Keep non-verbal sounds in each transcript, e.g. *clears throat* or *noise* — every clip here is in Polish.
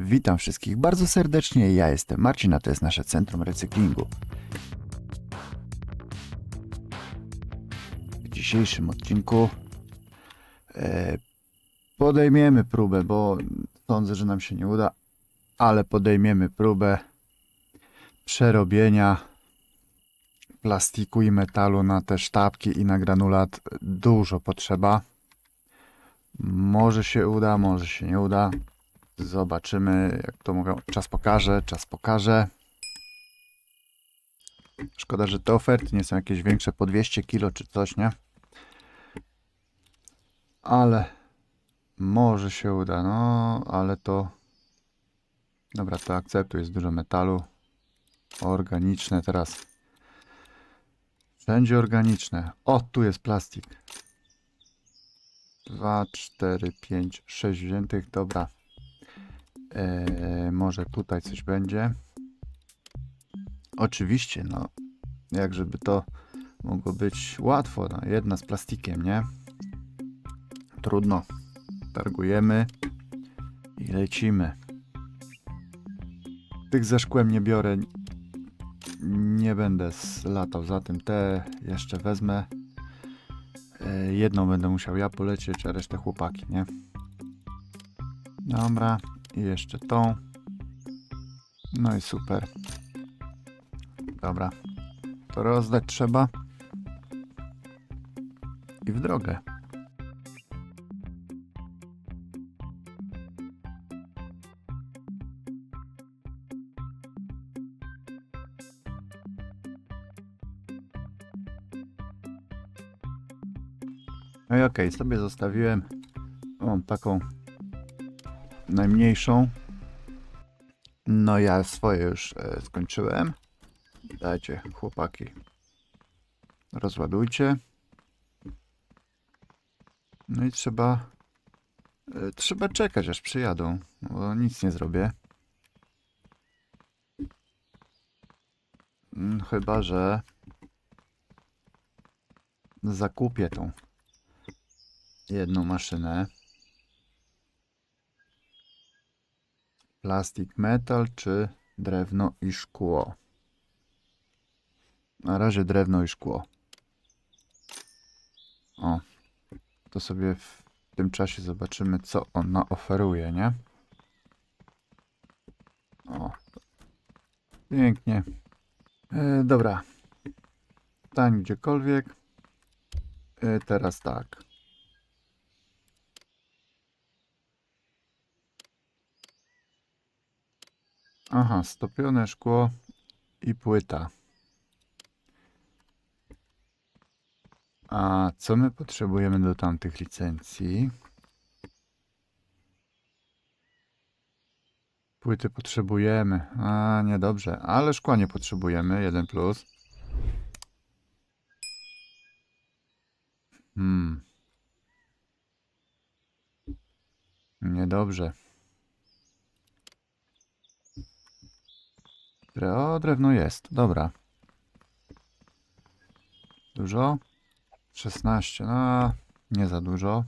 Witam wszystkich bardzo serdecznie, ja jestem Marcin, a to jest nasze Centrum Recyklingu. W dzisiejszym odcinku e, podejmiemy próbę, bo sądzę, że nam się nie uda, ale podejmiemy próbę przerobienia plastiku i metalu na te sztabki i na granulat. Dużo potrzeba. Może się uda, może się nie uda. Zobaczymy, jak to mówią. Czas pokaże, czas pokaże. Szkoda, że te oferty nie są jakieś większe po 200 kilo czy coś, nie? Ale może się uda, no, ale to. Dobra, to akceptuję, jest dużo metalu. Organiczne teraz. Wszędzie organiczne. O, tu jest plastik. 2, 4, 5, 6 wziętych, dobra. Eee, może tutaj coś będzie. Oczywiście, no, jak żeby to mogło być łatwo, no, jedna z plastikiem, nie? Trudno. Targujemy i lecimy. Tych ze szkłem nie biorę. Nie będę latał za tym. Te jeszcze wezmę. E, Jedną będę musiał ja polecieć, a resztę chłopaki, nie? Dobra. I jeszcze tą. No i super. Dobra. To rozdać trzeba. I w drogę. No i okej, sobie zostawiłem mam taką najmniejszą. No ja swoje już e, skończyłem. Dajcie chłopaki. Rozładujcie. No i trzeba e, trzeba czekać aż przyjadą, bo nic nie zrobię. Mm, Chyba, że zakupię tą jedną maszynę. Plastik, metal czy drewno i szkło? Na razie drewno i szkło. O, to sobie w tym czasie zobaczymy, co ona oferuje, nie? O, pięknie. E, dobra. Tań gdziekolwiek. E, teraz tak. Aha, stopione szkło i płyta. A co my potrzebujemy do tamtych licencji? Płyty potrzebujemy. A, niedobrze. Ale szkła nie potrzebujemy. Jeden plus. Hmm. Niedobrze. Dre- O, drewno jest. Dobra. Dużo? 16. No, nie za dużo.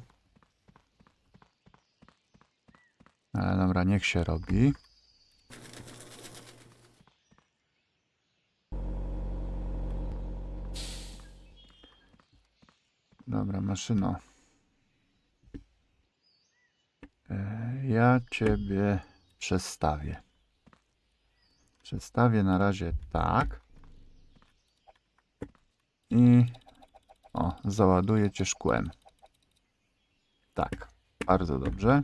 Ale dobra, niech się robi. Dobra, maszyno. E, Ja ciebie przestawię. Przedstawię na razie tak. I o, załaduję cię szkłem. Tak, bardzo dobrze.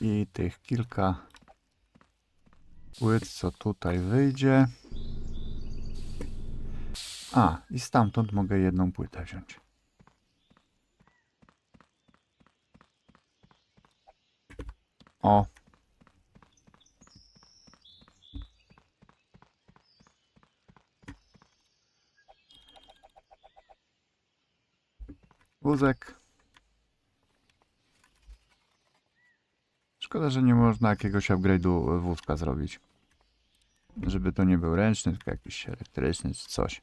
I tych kilka płyt, co tutaj wyjdzie. A, i stamtąd mogę jedną płytę wziąć. O, wózek. Szkoda, że nie można jakiegoś upgrade'u wózka zrobić. Żeby to nie był ręczny, tylko jakiś elektryczny czy coś.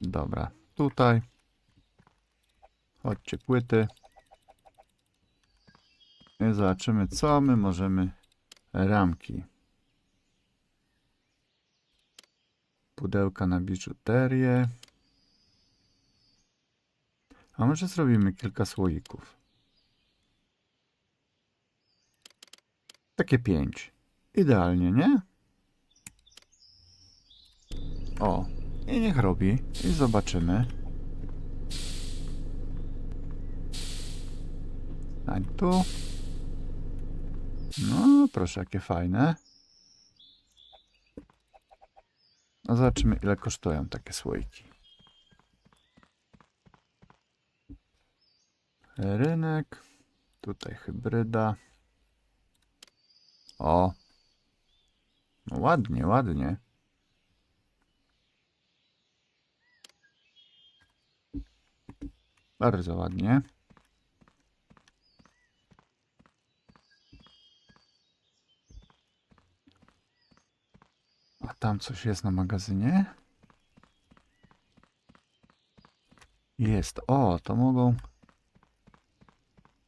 Dobra, tutaj. Chodźcie, płyty. zobaczymy, zobaczymy, co my możemy. Ramki. Pudełka na biżuterię. A może zrobimy kilka słoików. Takie pięć. Idealnie, nie? O, i niech robi. I zobaczymy. Stań tu. No, proszę, jakie fajne. No, zobaczymy, ile kosztują takie słoiki. Rynek. Tutaj hybryda. O. No ładnie, ładnie. Bardzo ładnie. A tam coś jest na magazynie? Jest. O, to mogą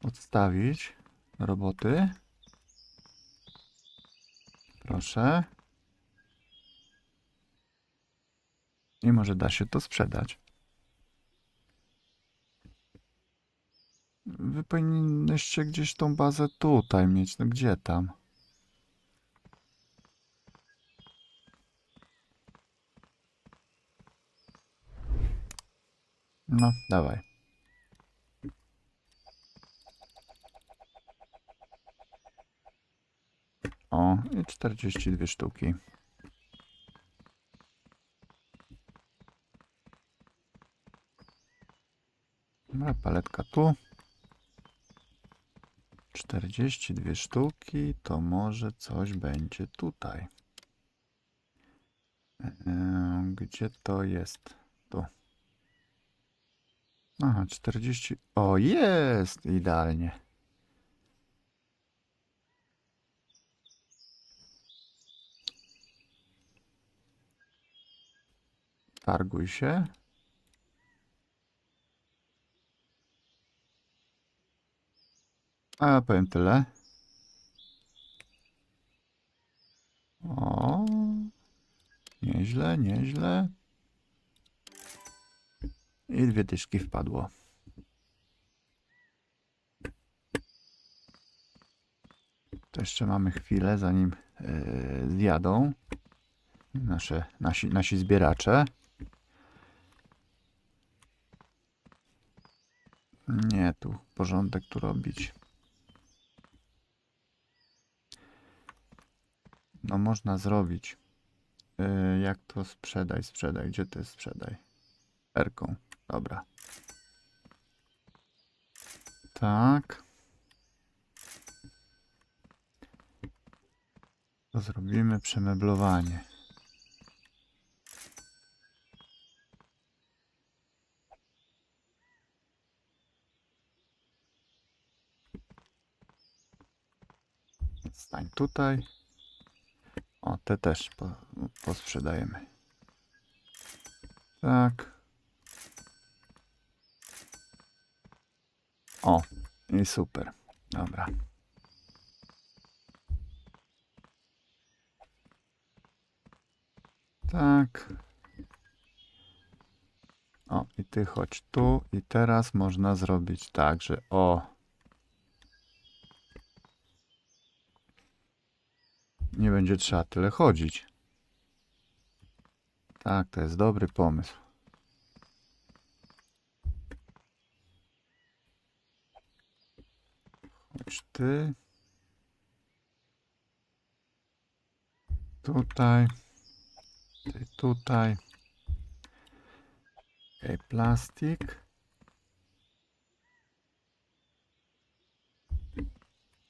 odstawić roboty. Proszę. I może da się to sprzedać. Wy powinniście gdzieś tą bazę tutaj mieć. No gdzie tam? No, dawaj. O, i 42 sztuki. Dobra, paletka tu. 42 sztuki, to może coś będzie tutaj. Eee, Gdzie to jest? Tu. Aha, 40. O, jest! Idealnie. Targuj się. A powiem tyle. O, nieźle, nieźle. I dwie dyszki wpadło. To jeszcze mamy chwilę, zanim yy, zjadą nasze, nasi, nasi zbieracze. Nie, tu porządek tu robić. No można zrobić. Yy, jak to sprzedaj, sprzedaj. Gdzie to jest sprzedaj? Erką. Dobra. Tak. To zrobimy przemeblowanie. Stań tutaj. O, te też po, posprzedajemy. Tak. O, i super. Dobra. Tak. O, i ty chodź tu. I teraz można zrobić tak, że o. Nie będzie trzeba tyle chodzić. Tak, to jest dobry pomysł. Chodź ty. Tutaj. Ty tutaj. Okej, plastik.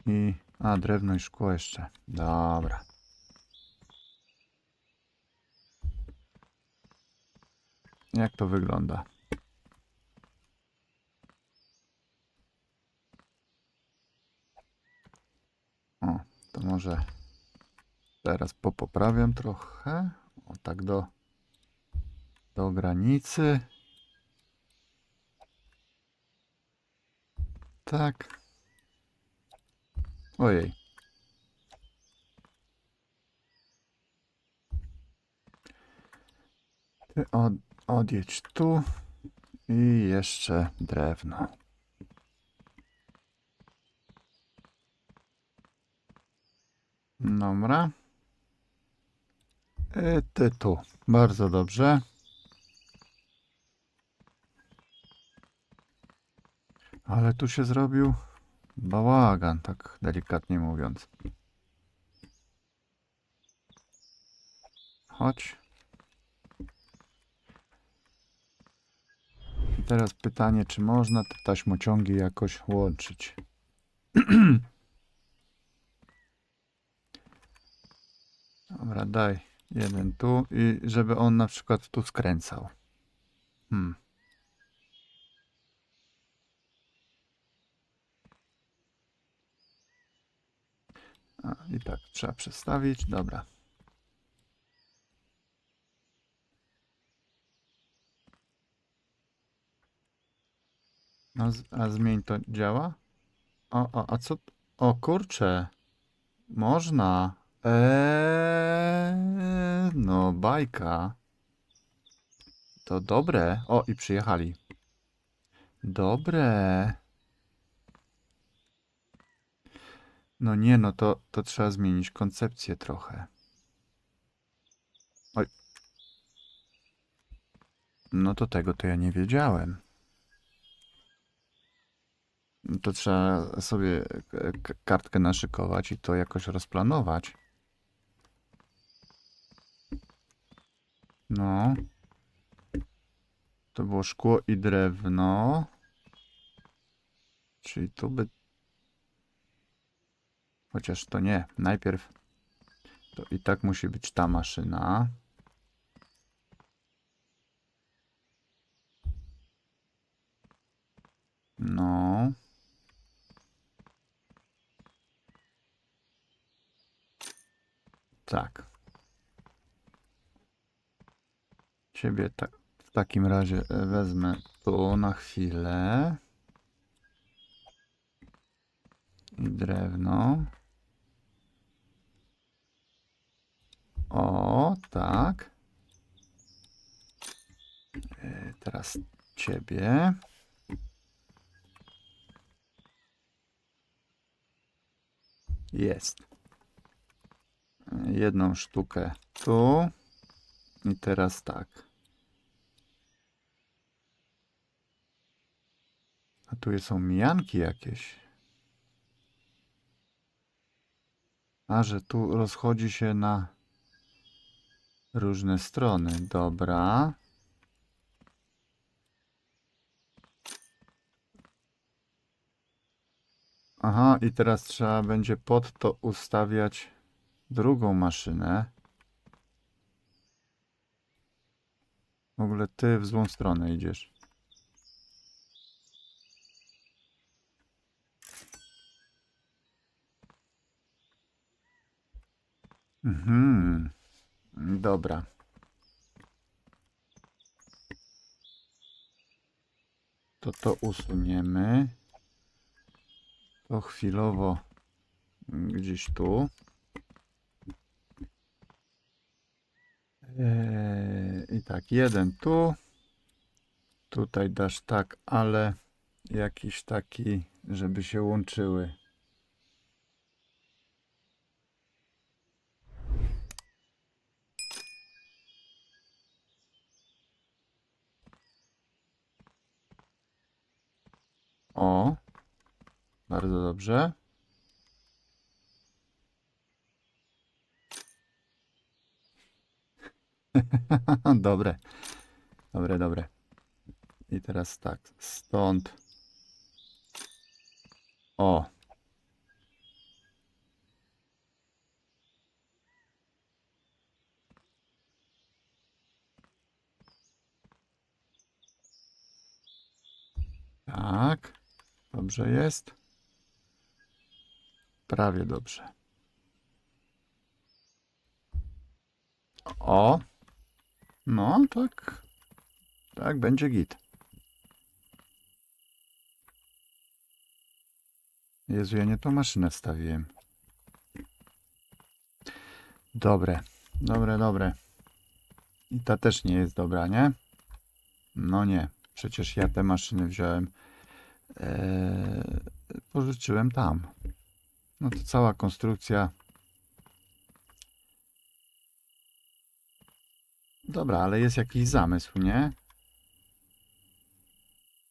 I... A, drewno i szkło jeszcze. Dobra. Jak to wygląda? O, to może teraz popoprawiam trochę. O, tak do, do granicy. Tak. Ojej. Ty od, odjedź tu i jeszcze drewno. Dobra. I ty tu. Bardzo dobrze. Ale tu się zrobił bałagan, tak delikatnie mówiąc. Chodź. Teraz pytanie, czy można te taśmociągi jakoś łączyć? *clears throat* Dobra, daj jeden tu i żeby on na przykład tu skręcał. Hmm. A, I tak trzeba przestawić. Dobra. A, z, a zmień to działa? O, o, a co? O kurczę. Można. Eee, no bajka. To dobre. O, i przyjechali. Dobre. No nie, no to, to trzeba zmienić koncepcję trochę. Oj. No to tego to ja nie wiedziałem. No To trzeba sobie kartkę naszykować i to jakoś rozplanować. No. To było szkło i drewno. Czyli tu by Chociaż to nie. Najpierw to i tak musi być ta maszyna. No. Tak. Ciebie tak w takim razie e, wezmę tu na chwilę. I drewno. O, tak. E, Teraz ciebie. Jest. E, Jedną sztukę tu. I teraz tak. A tu są mijanki jakieś. A, że tu rozchodzi się na różne strony. Dobra. Aha, i teraz trzeba będzie pod to ustawiać drugą maszynę. W ogóle ty w złą stronę idziesz. Mhm. Dobra. To to usuniemy. To chwilowo gdzieś tu. Eee, I tak, jeden tu. Tutaj dasz tak, ale jakiś taki, żeby się łączyły. O, bardzo dobrze. *laughs* Dobre, dobre, dobre. I teraz tak, stąd. O. Tak. Dobrze jest. Prawie dobrze. O. No, tak. Tak, będzie git. Jezu, ja nie tą maszynę wstawiłem. Dobre, dobre, dobre. I ta też nie jest dobra, nie? No nie, przecież ja te maszyny wziąłem. Eee, pożyczyłem tam. No to cała konstrukcja. Dobra, ale jest jakiś zamysł, nie?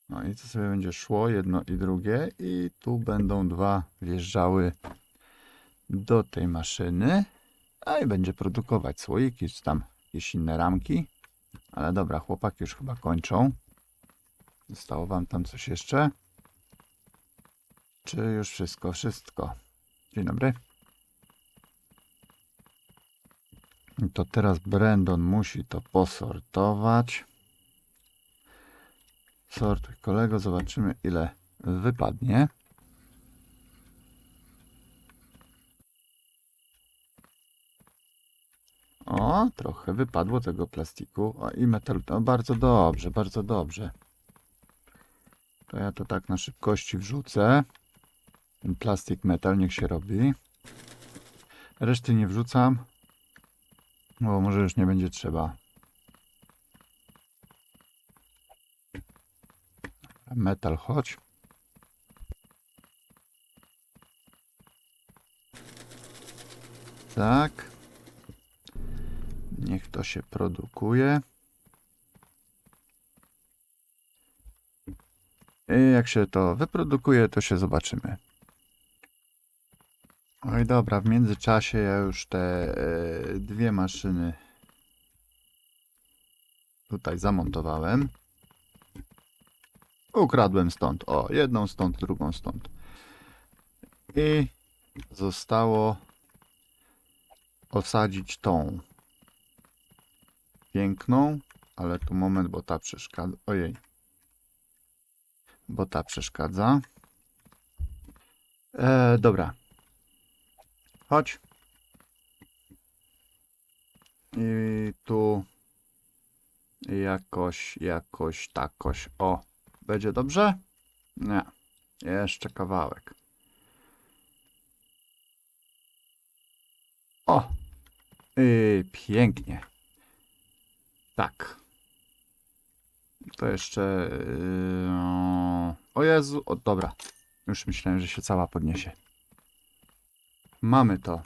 No i to sobie będzie szło jedno i drugie i tu będą dwa wjeżdżały do tej maszyny, a i będzie produkować słoiki, czy tam jakieś inne ramki. Ale dobra, chłopaki już chyba kończą. Zostało wam tam coś jeszcze? Czy już wszystko? Wszystko. Dzień dobry. To teraz Brandon musi to posortować. Sortuj kolego, zobaczymy ile wypadnie. O, trochę wypadło tego plastiku. O, i metal. No, bardzo dobrze, bardzo dobrze. To ja to tak na szybkości wrzucę. Plastik metal niech się robi. Reszty nie wrzucam. Bo może już nie będzie trzeba. Metal chodź. Tak. Niech to się produkuje. I jak się to wyprodukuje, to się zobaczymy. Oj dobra, w międzyczasie ja już te e, dwie maszyny tutaj zamontowałem. Ukradłem stąd. O, jedną stąd, drugą stąd. I zostało osadzić tą piękną, ale tu moment, bo ta przeszkadza. Ojej. Bo ta przeszkadza. E, dobra. Chodź. I tu jakoś, jakoś, takoś. O, będzie dobrze? Nie. Jeszcze kawałek. O! I pięknie. Tak. To jeszcze... Yy... O Jezu, o dobra. Już myślałem, że się cała podniesie. Mamy to.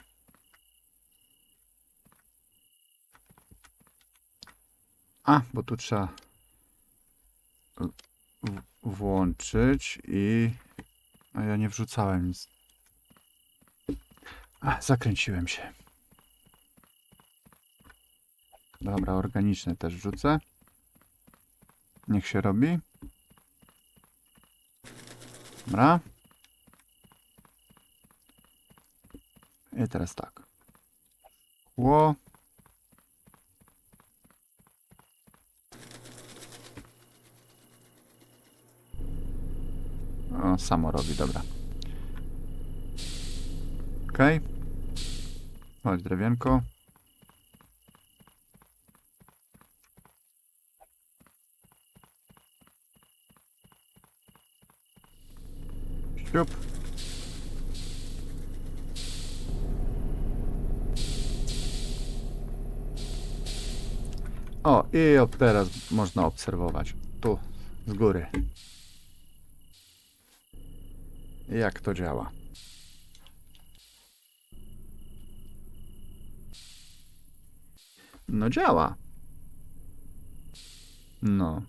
A, bo tu trzeba włączyć i... A ja nie wrzucałem nic. A, zakręciłem się. Dobra, organiczne też wrzucę. Niech się robi. Dobra. I teraz tak. Ło. O, samo robi, dobra. Okej. Okay. Chodź, drewienko. Siup. O, i ob- teraz można obserwować. Tu, z góry. Jak to działa. No działa. No.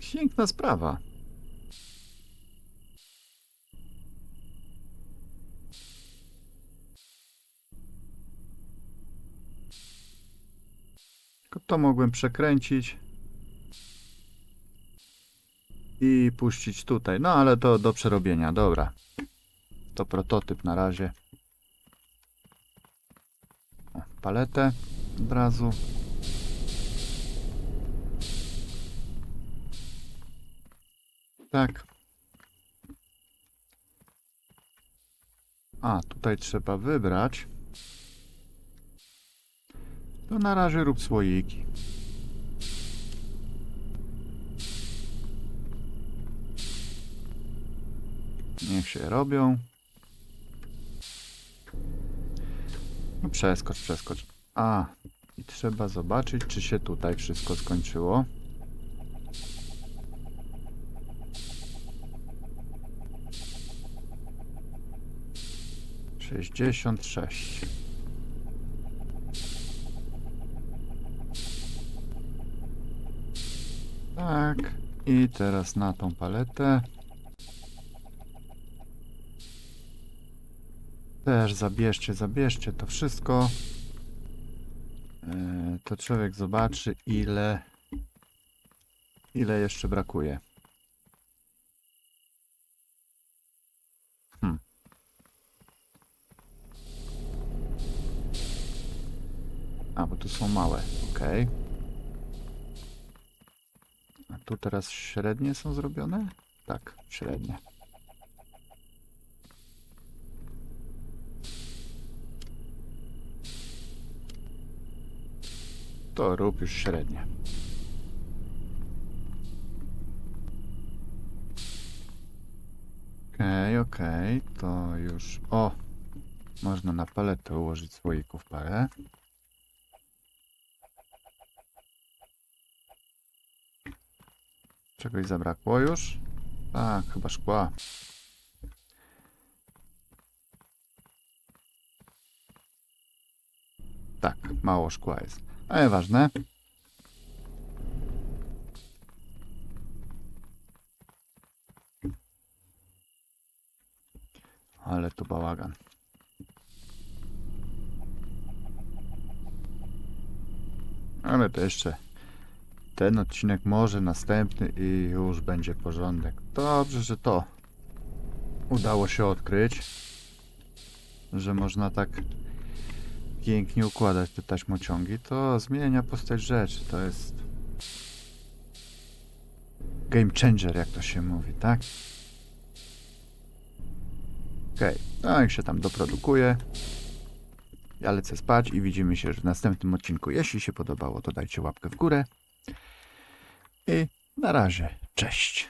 Piękna sprawa. To mogłem przekręcić i puścić tutaj. No ale to do przerobienia, dobra. To prototyp na razie. O, paletę od razu. Tak. A, tutaj trzeba wybrać. To na razie rób słoiki. Niech się robią. No przeskocz, przeskocz. A, i trzeba zobaczyć, czy się tutaj wszystko skończyło. Sześćdziesiąt sześć. Tak. I teraz na tą paletę. Też zabierzcie, zabierzcie to wszystko. Yy, To człowiek zobaczy, ile, ile jeszcze brakuje. Hmm. A, bo tu są małe. Okej. A tu teraz średnie są zrobione? Tak, średnie. To rób już średnie. Okej, okej, to już... O! Można na paletę ułożyć słoików parę. Czegoś zabrakło już? Tak, chyba szkła. Tak, mało szkła jest. Ale ważne. Ale tu bałagan. Ale to jeszcze ten odcinek, może następny i już będzie porządek. Dobrze, że to udało się odkryć, że można tak pięknie układać te taśmociągi. To zmienia postać rzeczy. To jest game changer, jak to się mówi, tak? Okej, no jak się tam doprodukuje. Ja lecę spać i widzimy się w następnym odcinku. Jeśli się podobało, to dajcie łapkę w górę. I na razie, cześć.